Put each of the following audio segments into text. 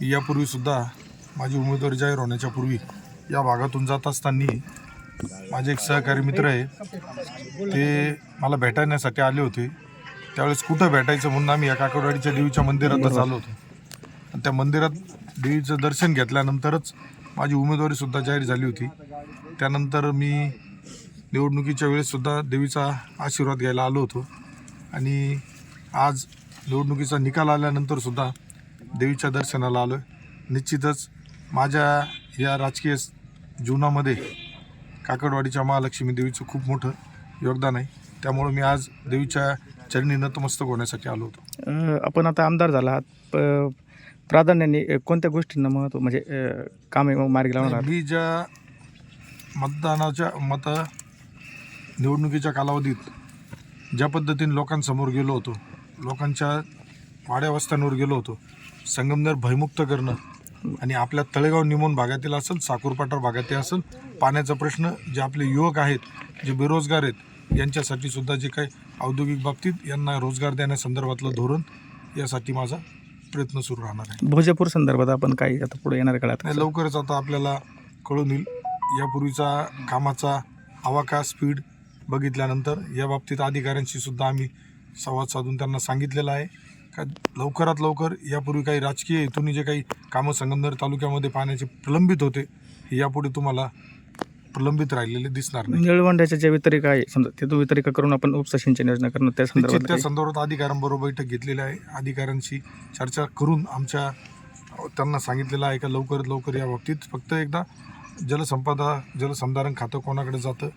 यापूर्वी सुद्धा माझी उमेदवारी जाहीर होण्याच्या पूर्वी या भागातून जात असताना माझे एक सहकारी मित्र आहे ते मला भेटण्यासाठी आले होते. त्यावेळेस कुठं भेटायचं म्हणून आम्ही या काकडवाडीच्या देवीच्या मंदिरातच आलो होतो. आणि त्या मंदिरात देवीचं दर्शन घेतल्यानंतरच माझी उमेदवारी सुद्धा जाहीर झाली होती. त्यानंतर मी निवडणुकीच्या वेळेससुद्धा देवीचा आशीर्वाद घ्यायला आलो होतो. आणि आज निवडणुकीचा निकाल आल्यानंतरसुद्धा देवीच्या दर्शनाला आलो आहे निश्चितच माझ्या या राजकीय जीवनामध्ये काकडवाडीच्या महालक्ष्मी देवीचं खूप मोठं योगदान आहे. त्यामुळं मी आज देवीच्या चरणी नतमस्तक होण्यासाठी आलो होतो. आपण आता आमदार झाला प- प्राधान्याने कोणत्या गोष्टींना महत्त्व म्हणजे कामे मार्गी लावणार? मी ज्या मतदानाच्या मत निवडणुकीच्या कालावधीत ज्या पद्धतीने लोकांसमोर गेलो होतो लोकांच्या वाड्या वस्त्यांवर गेलो होतो संगमनेर भयमुक्त करणं आणि आपल्या तळेगाव निमोन भागातील असेल साकूरपाटार भागातील असेल पाण्याचा प्रश्न जे आपले युवक आहेत जे बेरोजगार आहेत यांच्यासाठी सुद्धा जे काही औद्योगिक बाबतीत यांना रोजगार देण्यासंदर्भातलं धोरण यासाठी माझा प्रयत्न सुरू राहणार आहे. भोजपूर संदर्भात आपण काही आता पुढे येणाऱ्या काळात नाही लवकरच आता आपल्याला कळून येईल. यापूर्वीचा कामाचा आवाका स्पीड बघितल्यानंतर या बाबतीत अधिकाऱ्यांशी सुद्धा आम्ही संवाद साधून त्यांना सांगितलेलं आहे. का लवकरात लवकर यापूर्वी काही राजकीय हेतूने जे काही कामं संगमनेर तालुक्यामध्ये पाण्याचे प्रलंबित होते हे यापुढे तुम्हाला प्रलंबित राहिलेले दिसणार नाही. निळवंड्याच्या ज्या वितरिका आहे समजा तिथून वितरिका करून आपण उपसा सिंचन योजना करणं त्या संदर्भात त्या काही- संदर्भात अधिकाऱ्यांबरोबर बैठक घेतलेली आहे. अधिकाऱ्यांशी चर्चा करून आमच्या त्यांना सांगितलेलं आहे का लवकरात लवकर या बाबतीत. फक्त एकदा जलसंपदा जलसंधारण खातं कोणाकडे जातं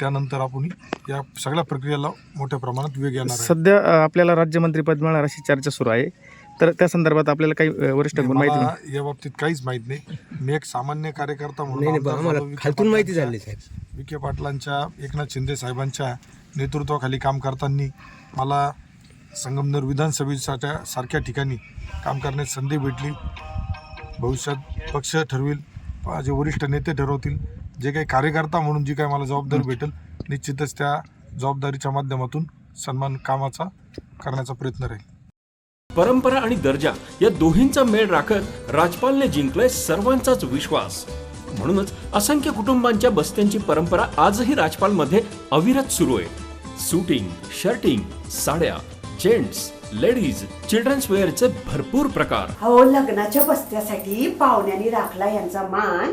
त्यानंतर आपण या सगळ्या प्रक्रियेला मोठ्या प्रमाणात वेग येणार आहे. सध्या अ, आपल्याला राज्यमंत्रीपद मिळणार अशी चर्चा सुरू आहे. तर त्या संदर्भात आपल्याला काही अ, वरिष्ठ माहिती मला नाही. या बाबतीत काहीच माहीत नाही. मी एक सामान्य कार्यकर्ता म्हणून नाही नाही आमदार आम्हाला झालो. विखे खालतून माहिती पाटलांच्या- झाली साहेब. विखे पाटलांच्या एकनाथ शिंदे साहेबांच्या नेतृत्वाखाली काम करताना मला संगमनेर विधानसभेच्या सारख्या ठिकाणी काम करण्याची संधी भेटली. भविष्यात पक्ष ठरवेल माझे वरिष्ठ नेते ठरवतील. जे काही कार्यकर्ता म्हणून जी काही मला जबाबदारी भेटेल निश्चितच त्या जबाबदारीच्या माध्यमातून सन्मान कामाचा करण्याचा प्रयत्न राहील. परंपरा आणि दर्जा या दोन्हींचा मेळ राखत राजपालने जिंकलाय सर्वांचाच विश्वास. म्हणूनच असंख्य कुटुंबांच्या बस्त्यांची परंपरा आजही राजपालमध्ये अविरत सुरू आहे. सुटिंग शर्टिंग साड्या जेंट्स लेडीज चिल्ड्रन्स वेअरचे भरपूर प्रकार. अहो लग्नाच्या बस्त्यासाठी पाहुण्यांनी राखला यांचा मान.